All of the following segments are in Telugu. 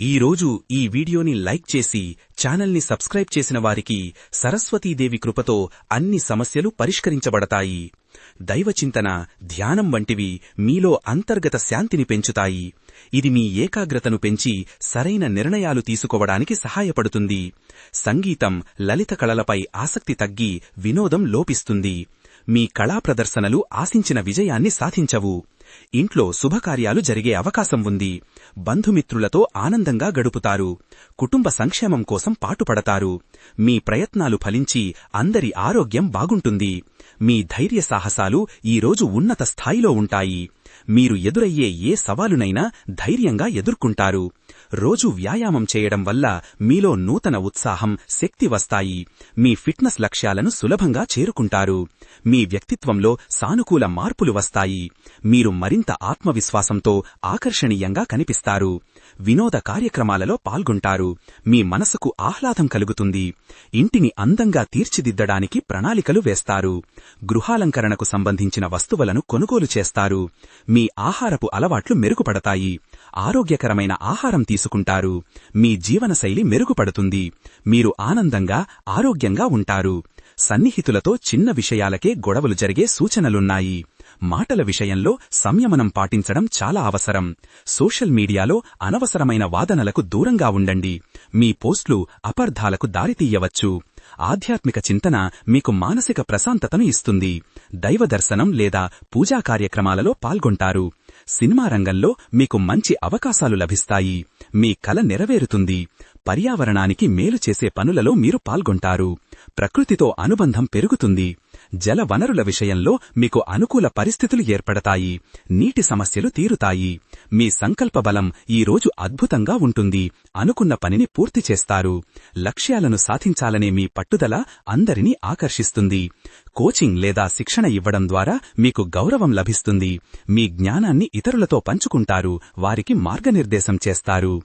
ఈ రోజు ఈ వీడియోని లైక్ చేసి ఛానల్ని సబ్స్క్రైబ్ చేసిన వారికి సరస్వతీదేవి కృపతో అన్ని సమస్యలు పరిష్కరించబడతాయి. దైవచింతన ధ్యానం వంటివి మీలో అంతర్గత శాంతిని పెంచుతాయి. ఇది మీ ఏకాగ్రతను పెంచి సరైన నిర్ణయాలు తీసుకోవడానికి సహాయపడుతుంది. సంగీతం లలిత కళలపై ఆసక్తి తగ్గి వినోదం లోపిస్తుంది. మీ కళా ప్రదర్శనలు ఆశించిన విజయాన్ని సాధించవు. ఇంట్లో శుభకార్యాలు జరిగే అవకాశం ఉంది. బంధుమిత్రులతో ఆనందంగా గడుపుతారు. కుటుంబ సంక్షేమం కోసం పాటుపడతారు. మీ ప్రయత్నాలు ఫలించి అందరి ఆరోగ్యం బాగుంటుంది. మీ ధైర్య సాహసాలు ఈరోజు ఉన్నత స్థాయిలో ఉంటాయి. మీరు ఎదురయ్యే ఏ సవాలునైనా ధైర్యంగా ఎదుర్కొంటారు. రోజు వ్యాయామం చేయడం వల్ల మీలో నూతన ఉత్సాహం శక్తి వస్తాయి. మీ ఫిట్నెస్ లక్ష్యాలను సులభంగా చేరుకుంటారు. మీ వ్యక్తిత్వంలో సానుకూల మార్పులు వస్తాయి. మీరు మరింత ఆత్మవిశ్వాసంతో ఆకర్షణీయంగా కనిపిస్తారు. వినోద కార్యక్రమాలలో పాల్గొంటారు. మీ మనసుకు ఆహ్లాదం కలుగుతుంది. ఇంటిని అందంగా తీర్చిదిద్దడానికి ప్రణాళికలు వేస్తారు. గృహాలంకరణకు సంబంధించిన వస్తువులను కొనుగోలు చేస్తారు. మీ ఆహారపు అలవాట్లు మెరుగుపడతాయి. ఆరోగ్యకరమైన ఆహారం తీసుకుంటారు. మీ జీవనశైలి మెరుగుపడుతుంది. మీరు ఆనందంగా ఆరోగ్యంగా ఉంటారు. సన్నిహితులతో చిన్న విషయాలకే గొడవలు జరిగే సూచనలున్నాయి. మాటల విషయంలో సంయమనం పాటించడం చాలా అవసరం. సోషల్ మీడియాలో అనవసరమైన వాదనలకు దూరంగా ఉండండి. మీ పోస్ట్లు అపర్ధాలకు దారితీయవచ్చు. ఆధ్యాత్మిక చింతన మీకు మానసిక ప్రశాంతతను ఇస్తుంది. దైవ దర్శనం లేదా పూజా కార్యక్రమాలలో పాల్గొంటారు. సినిమా రంగంలో మీకు మంచి అవకాశాలు లభిస్తాయి. మీ కల నెరవేరుతుంది. పర్యావరణానికి మేలు చేసే పనులలో మీరు పాల్గొంటారు. ప్రకృతితో అనుబంధం పెరుగుతుంది. జల వనరుల విషయంలో మీకు అనుకూల పరిస్థితులు ఏర్పడతాయి. నీటి సమస్యలు తీరుతాయి. మీ సంకల్ప బలం ఈరోజు అద్భుతంగా ఉంటుంది. అనుకున్న పనిని పూర్తి చేస్తారు. లక్ష్యాలను సాధించాలనే మీ పట్టుదల అందరినీ ఆకర్షిస్తుంది. కోచింగ్ లేదా శిక్షణ ఇవ్వడం ద్వారా మీకు గౌరవం లభిస్తుంది. మీ జ్ఞానాన్ని ఇతరులతో పంచుకుంటారు. వారికి మార్గనిర్దేశం చేస్తారు.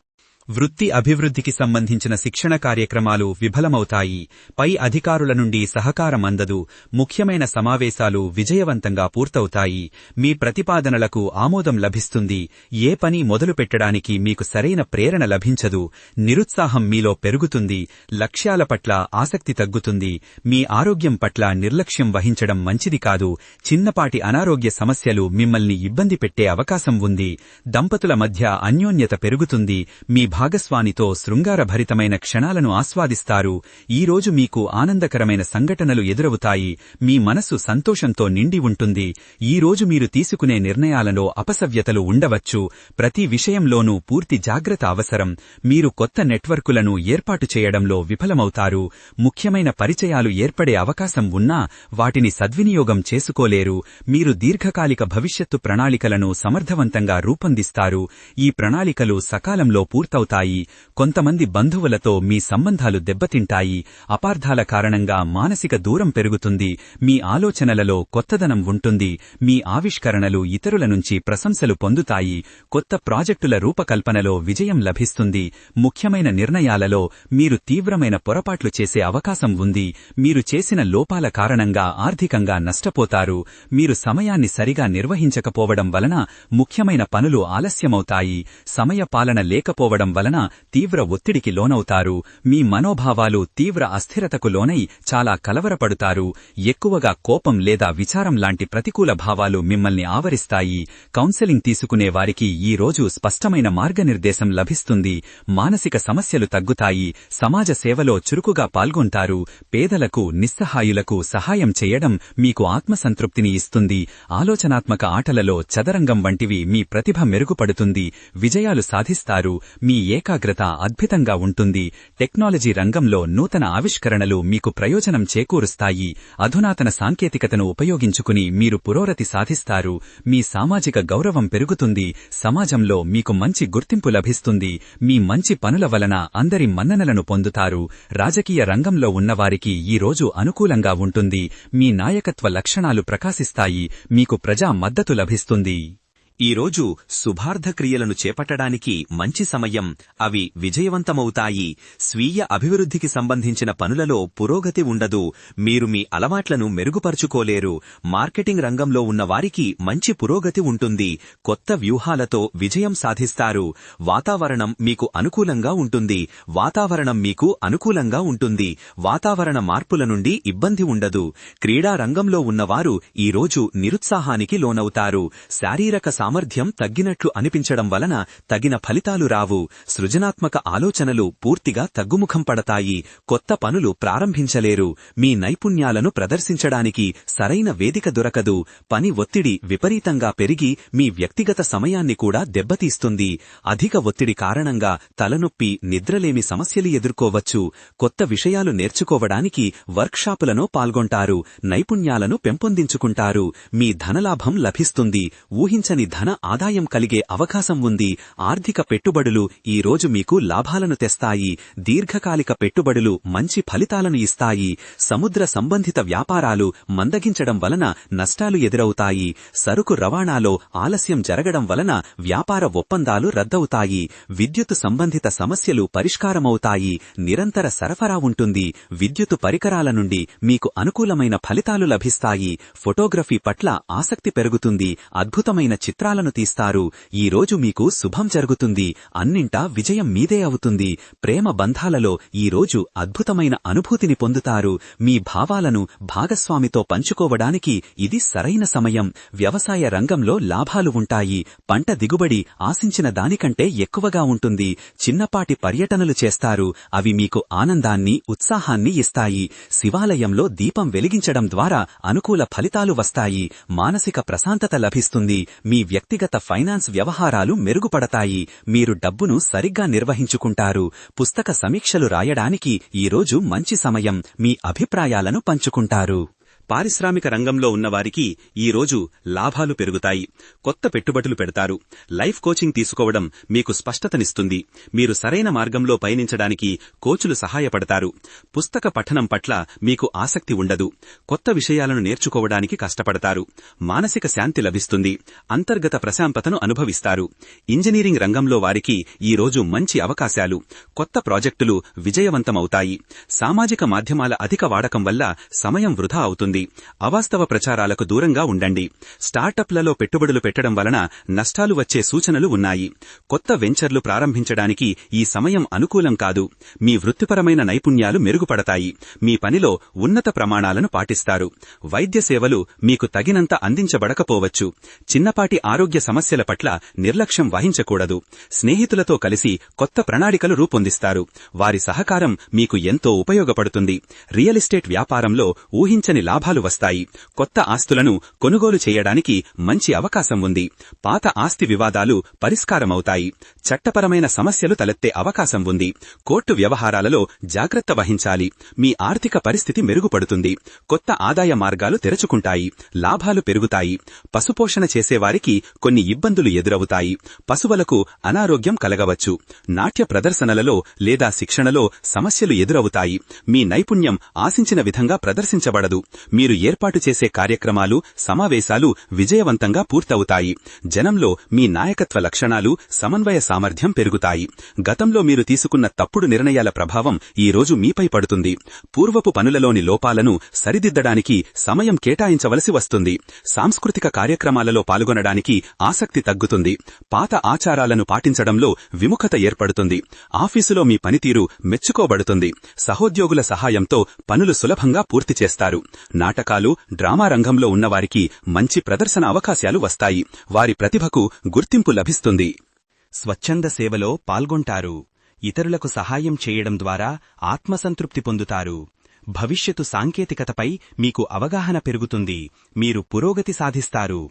వృత్తి అభివృద్ధికి సంబంధించిన శిక్షణ కార్యక్రమాలు విఫలమవుతాయి. పై అధికారుల నుండి సహకారం అందదు. ముఖ్యమైన సమావేశాలు విజయవంతంగా పూర్తవుతాయి. మీ ప్రతిపాదనలకు ఆమోదం లభిస్తుంది. ఏ పని మొదలుపెట్టడానికి మీకు సరైన ప్రేరణ లభించదు. నిరుత్సాహం మీలో పెరుగుతుంది. లక్ష్యాల పట్ల ఆసక్తి తగ్గుతుంది. మీ ఆరోగ్యం పట్ల నిర్లక్ష్యం వహించడం మంచిది కాదు. చిన్నపాటి అనారోగ్య సమస్యలు మిమ్మల్ని ఇబ్బంది పెట్టే అవకాశం ఉంది. దంపతుల మధ్య అన్యోన్యత పెరుగుతుంది. మీ భాగస్వానితో శృంగారభరితమైన క్షణాలను ఆస్వాదిస్తారు. ఈరోజు మీకు ఆనందకరమైన సంఘటనలు ఎదురవుతాయి. మీ మనసు సంతోషంతో నిండి ఉంటుంది. ఈరోజు మీరు తీసుకునే నిర్ణయాలలో అపసవ్యతలు ఉండవచ్చు. ప్రతి విషయంలోనూ పూర్తి జాగ్రత్త అవసరం. మీరు కొత్త నెట్వర్కులను ఏర్పాటు చేయడంలో విఫలమవుతారు. ముఖ్యమైన పరిచయాలు ఏర్పడే అవకాశం ఉన్నా వాటిని సద్వినియోగం చేసుకోలేరు. మీరు దీర్ఘకాలిక భవిష్యత్తు ప్రణాళికలను సమర్థవంతంగా రూపొందిస్తారు. ఈ ప్రణాళికలు సకాలంలో పూర్తవు అవుతాయి. కొంతమంది బంధువులతో మీ సంబంధాలు దెబ్బతింటాయి. అపార్థాల కారణంగా మానసిక దూరం పెరుగుతుంది. మీ ఆలోచనలలో కొత్తదనం ఉంటుంది. మీ ఆవిష్కరణలు ఇతరుల నుంచి ప్రశంసలు పొందుతాయి. కొత్త ప్రాజెక్టుల రూపకల్పనలో విజయం లభిస్తుంది. ముఖ్యమైన నిర్ణయాలలో మీరు తీవ్రమైన పొరపాట్లు చేసే అవకాశం ఉంది. మీరు చేసిన లోపాల కారణంగా ఆర్థికంగా నష్టపోతారు. మీరు సమయాన్ని సరిగా నిర్వహించకపోవడం వలన ముఖ్యమైన పనులు ఆలస్యమవుతాయి. సమయ పాలన లేకపోవడం వలన తీవ్ర ఒత్తిడికి లోనవుతారు. మీ మనోభావాలు తీవ్ర అస్థిరతకు లోనై చాలా కలవరపడుతారు. ఎక్కువగా కోపం లేదా విచారం లాంటి ప్రతికూల భావాలు మిమ్మల్ని ఆవరిస్తాయి. కౌన్సెలింగ్ తీసుకునే వారికి ఈ రోజు స్పష్టమైన మార్గనిర్దేశం లభిస్తుంది. మానసిక సమస్యలు తగ్గుతాయి. సమాజ సేవలో చురుకుగా పాల్గొంటారు. పేదలకు నిస్సహాయులకు సహాయం చేయడం మీకు ఆత్మసంతృప్తిని ఇస్తుంది. ఆలోచనాత్మక ఆటలలో చదరంగం వంటివి మీ ప్రతిభ మెరుగుపడుతుంది. విజయాలు సాధిస్తారు. మీ ఏకాగ్రత అద్భుతంగా ఉంటుంది. టెక్నాలజీ రంగంలో నూతన ఆవిష్కరణలు మీకు ప్రయోజనం చేకూరుస్తాయి. అధునాతన సాంకేతికతను ఉపయోగించుకుని మీరు పురోగతి సాధిస్తారు. మీ సామాజిక గౌరవం పెరుగుతుంది. సమాజంలో మీకు మంచి గుర్తింపు లభిస్తుంది. మీ మంచి పనుల వలన అందరి మన్ననలను పొందుతారు. రాజకీయ రంగంలో ఉన్నవారికి ఈ రోజు అనుకూలంగా ఉంటుంది. మీ నాయకత్వ లక్షణాలు ప్రకాశిస్తాయి. మీకు ప్రజా మద్దతు లభిస్తుంది. ఈ రోజు చేపట్టడానికి మంచి సమయం అవి విజయవంతమవుతాయి. స్వీయ అభివృద్ధికి సంబంధించిన పనులలో పురోగతి ఉండదు. మీరు మీ అలవాట్లను మెరుగుపరుచుకోలేరు. మార్కెటింగ్ రంగంలో ఉన్న వారికి మంచి పురోగతి ఉంటుంది. కొత్త వ్యూహాలతో విజయం సాధిస్తారు. వాతావరణం మీకు అనుకూలంగా ఉంటుంది. వాతావరణం మీకు అనుకూలంగా ఉంటుంది. వాతావరణ మార్పుల నుండి ఇబ్బంది ఉండదు. క్రీడా రంగంలో ఉన్నవారు ఈ రోజు నిరుత్సాహానికి లోనవుతారు. శారీరక సామర్థ్యం తగ్గినట్లు అనిపించడం వలన తగిన ఫలితాలు రావు. సృజనాత్మక ఆలోచనలు పూర్తిగా తగ్గుముఖం పడతాయి. కొత్త పనులు ప్రారంభించలేరు. మీ నైపుణ్యాలను ప్రదర్శించడానికి సరైన వేదిక దొరకదు. పని ఒత్తిడి విపరీతంగా పెరిగి మీ వ్యక్తిగత సమయాన్ని కూడా దెబ్బతీస్తుంది. అధిక ఒత్తిడి కారణంగా తలనొప్పి నిద్రలేమి సమస్యలు ఎదుర్కోవచ్చు. కొత్త విషయాలు నేర్చుకోవడానికి వర్క్షాపులను పాల్గొంటారు. నైపుణ్యాలను పెంపొందించుకుంటారు. మీ ధనలాభం లభిస్తుంది. ఊహించని ధన ఆదాయం కలిగే అవకాశం ఉంది. ఆర్థిక పెట్టుబడులు ఈ రోజు మీకు లాభాలను తెస్తాయి. దీర్ఘకాలిక పెట్టుబడులు మంచి ఫలితాలను ఇస్తాయి. సముద్ర సంబంధిత వ్యాపారాలు మందగించడం వలన నష్టాలు ఎదురవుతాయి. సరుకు రవాణాలో ఆలస్యం జరగడం వలన వ్యాపార ఒప్పందాలు రద్దవుతాయి. విద్యుత్ సంబంధిత సమస్యలు పరిష్కారమవుతాయి. నిరంతర సరఫరా ఉంటుంది. విద్యుత్ పరికరాల నుండి మీకు అనుకూలమైన ఫలితాలు లభిస్తాయి. ఫోటోగ్రఫీ పట్ల ఆసక్తి పెరుగుతుంది. అద్భుతమైన చిత్రాలను తీస్తారు. ఈ రోజు మీకు శుభం జరుగుతుంది. అన్నింటా విజయం మీదే అవుతుంది. ప్రేమ బంధాలలో ఈ రోజు అద్భుతమైన అనుభూతిని పొందుతారు. మీ భావాలను భాగస్వామితో పంచుకోవడానికి ఇది సరైన సమయం. వ్యవసాయ రంగంలో లాభాలు ఉంటాయి. పంట దిగుబడి ఆశించిన దానికంటే ఎక్కువగా ఉంటుంది. చిన్నపాటి పర్యటనలు చేస్తారు. అవి మీకు ఆనందాన్ని ఉత్సాహాన్ని ఇస్తాయి. శివాలయంలో దీపం వెలిగించడం ద్వారా అనుకూల ఫలితాలు వస్తాయి. మానసిక ప్రశాంతత లభిస్తుంది. మీ వ్యక్తిగత ఫైనాన్స్ వ్యవహారాలు మెరుగుపడతాయి. మీరు డబ్బును సరిగ్గా నిర్వహించుకుంటారు. పుస్తక సమీక్షలు రాయడానికి ఈరోజు మంచి సమయం. మీ అభిప్రాయాలను పంచుకుంటారు. పారిశ్రామిక రంగంలో ఉన్నవారికి ఈ రోజు లాభాలు పెరుగుతాయి. కొత్త పెట్టుబడులు పెడతారు. లైఫ్ కోచింగ్ తీసుకోవడం మీకు స్పష్టతనిస్తుంది. మీరు సరైన మార్గంలో పయనించడానికి కోచులు సహాయపడతారు. పుస్తక పఠనం పట్ల మీకు ఆసక్తి ఉండదు. కొత్త విషయాలను నేర్చుకోవడానికి కష్టపడతారు. మానసిక శాంతి లభిస్తుంది. అంతర్గత ప్రశాంతతను అనుభవిస్తారు. ఇంజనీరింగ్ రంగంలో వారికి ఈ రోజు మంచి అవకాశాలు. కొత్త ప్రాజెక్టులు విజయవంతమవుతాయి. సామాజిక మాధ్యమాల అధిక వాడకం వల్ల సమయం వృధా అవుతుంది. అవాస్తవ ప్రచారాలకు దూరంగా ఉండండి. స్టార్టప్లలో పెట్టుబడులు పెట్టడం వలన నష్టాలు వచ్చే సూచనలు ఉన్నాయి. కొత్త వెంచర్లు ప్రారంభించడానికి ఈ సమయం అనుకూలం కాదు. మీ వృత్తిపరమైన నైపుణ్యాలు మెరుగుపడతాయి. మీ పనిలో ఉన్నత ప్రమాణాలను పాటిస్తారు. వైద్య సేవలు మీకు తగినంత అందించబడకపోవచ్చు. చిన్నపాటి ఆరోగ్య సమస్యల పట్ల నిర్లక్ష్యం వహించకూడదు. స్నేహితులతో కలిసి కొత్త ప్రణాళికలు రూపొందిస్తారు. వారి సహకారం మీకు ఎంతో ఉపయోగపడుతుంది. రియల్ ఎస్టేట్ వ్యాపారంలో ఊహించని లాభం లాభాలు వస్తాయి. కొత్త ఆస్తులను కొనుగోలు చేయడానికి మంచి అవకాశం ఉంది. పాత ఆస్తి వివాదాలు పరిష్కారమవుతాయి. చట్టపరమైన సమస్యలు తలెత్తే అవకాశం ఉంది. కోర్టు వ్యవహారాలలో జాగ్రత్త వహించాలి. మీ ఆర్థిక పరిస్థితి మెరుగుపడుతుంది. కొత్త ఆదాయ మార్గాలు తెరచుకుంటాయి. లాభాలు పెరుగుతాయి. పశుపోషణ చేసేవారికి కొన్ని ఇబ్బందులు ఎదురవుతాయి. పశువులకు అనారోగ్యం కలగవచ్చు. నాట్య ప్రదర్శనలలో లేదా శిక్షణలో సమస్యలు ఎదురవుతాయి. మీ నైపుణ్యం ఆశించిన విధంగా ప్రదర్శించబడదు. మీరు ఏర్పాటు చేసే కార్యక్రమాలు సమావేశాలు విజయవంతంగా పూర్తవుతాయి. జనంలో మీ నాయకత్వ లక్షణాలు సమన్వయ సామర్థ్యం పెరుగుతాయి. గతంలో మీరు తీసుకున్న తప్పుడు నిర్ణయాల ప్రభావం ఈ రోజు మీపై పడుతుంది. పూర్వపు పనులలోని లోపాలను సరిదిద్దడానికి సమయం కేటాయించవలసి వస్తుంది. సాంస్కృతిక కార్యక్రమాలలో పాల్గొనడానికి ఆసక్తి తగ్గుతుంది. పాత ఆచారాలను పాటించడంలో విముఖత ఏర్పడుతుంది. ఆఫీసులో మీ పనితీరు మెచ్చుకోబడుతుంది. సహోద్యోగుల సహాయంతో పనులు సులభంగా పూర్తి చేస్తారు. నాటకాలు డ్రామా రంగంలో ఉన్నవారికి మంచి ప్రదర్శన అవకాశాలు వస్తాయి. వారి ప్రతిభకు గుర్తింపు లభిస్తుంది. స్వచ్ఛంద సేవలో పాల్గొంటారు. ఇతరులకు సహాయం చేయడం ద్వారా ఆత్మసంతృప్తి పొందుతారు. భవిష్యత్తు సాంకేతికతపై మీకు అవగాహన పెరుగుతుంది. మీరు పురోగతి సాధిస్తారు.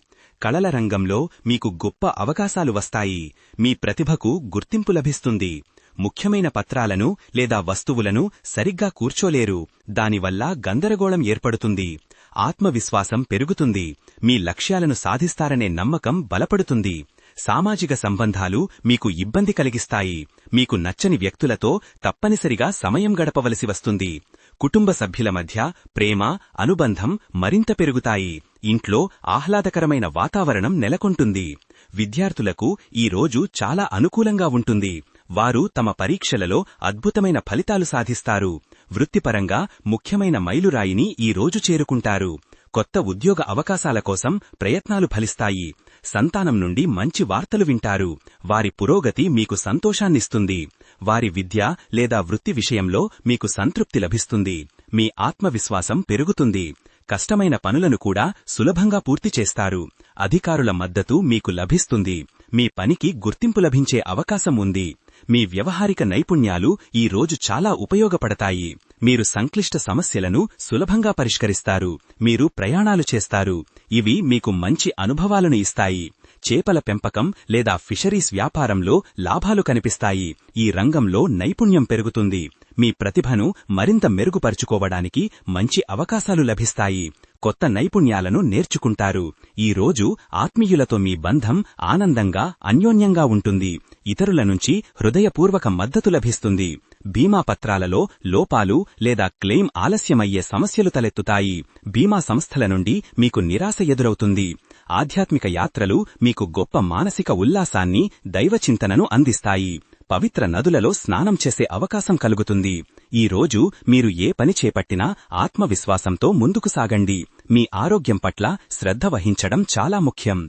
కళల రంగంలో మీకు గొప్ప అవకాశాలు వస్తాయి. మీ ప్రతిభకు గుర్తింపు లభిస్తుంది. ముఖ్యమైన పత్రాలను లేదా వస్తువులను సరిగ్గా కూర్చోలేరు. దానివల్ల గందరగోళం ఏర్పడుతుంది. ఆత్మవిశ్వాసం పెరుగుతుంది. మీ లక్ష్యాలను సాధిస్తారనే నమ్మకం బలపడుతుంది. సామాజిక సంబంధాలు మీకు ఇబ్బంది కలిగిస్తాయి. మీకు నచ్చని వ్యక్తులతో తప్పనిసరిగా సమయం గడపవలసి వస్తుంది. కుటుంబ సభ్యుల మధ్య ప్రేమ అనుబంధం మరింత పెరుగుతాయి. ఇంట్లో ఆహ్లాదకరమైన వాతావరణం నెలకొంటుంది. విద్యార్థులకు ఈ రోజు చాలా అనుకూలంగా ఉంటుంది. వారు తమ పరీక్షలలో అద్భుతమైన ఫలితాలు సాధిస్తారు. వృత్తిపరంగా ముఖ్యమైన మైలురాయిని ఈ రోజు చేరుకుంటారు. కొత్త ఉద్యోగ అవకాశాల కోసం ప్రయత్నాలు ఫలిస్తాయి. సంతానం నుండి మంచి వార్తలు వింటారు. వారి పురోగతి మీకు సంతోషాన్నిస్తుంది. వారి విద్య లేదా వృత్తి విషయంలో మీకు సంతృప్తి లభిస్తుంది. మీ ఆత్మవిశ్వాసం పెరుగుతుంది. కష్టమైన పనులను కూడా సులభంగా పూర్తి చేస్తారు. అధికారుల మద్దతు మీకు లభిస్తుంది. మీ పనికి గుర్తింపు లభించే అవకాశం ఉంది. మీ వ్యవహారిక నైపుణ్యాలు ఈ రోజు చాలా ఉపయోగపడతాయి. మీరు సంక్లిష్ట సమస్యలను సులభంగా పరిష్కరిస్తారు. మీరు ప్రయాణాలు చేస్తారు. ఇవి మీకు మంచి అనుభవాలను ఇస్తాయి. చేపల పెంపకం లేదా ఫిషరీస్ వ్యాపారంలో లాభాలు కనిపిస్తాయి. ఈ రంగంలో నైపుణ్యం పెరుగుతుంది. మీ ప్రతిభను మరింత మెరుగుపరుచుకోవడానికి మంచి అవకాశాలు లభిస్తాయి. కొత్త నైపుణ్యాలను నేర్చుకుంటారు. ఈ రోజు ఆత్మీయులతో మీ బంధం ఆనందంగా అన్యోన్యంగా ఉంటుంది. ఇతరుల నుంచి హృదయపూర్వక మద్దతు లభిస్తుంది. బీమా పత్రాలలో లోపాలు లేదా క్లెయిమ్ ఆలస్యమయ్యే సమస్యలు తలెత్తుతాయి. బీమా సంస్థల నుండి మీకు నిరాశ ఎదురవుతుంది. ఆధ్యాత్మిక యాత్రలు మీకు గొప్ప మానసిక ఉల్లాసాన్ని దైవచింతనను అందిస్తాయి. పవిత్ర నదులలో స్నానం చేసే అవకాశం కలుగుతుంది. ఈ రోజు మీరు ఏ పని చేపట్టినా ఆత్మవిశ్వాసంతో ముందుకు సాగండి. మీ ఆరోగ్యం పట్ల శ్రద్ధ వహించడం చాలా ముఖ్యం.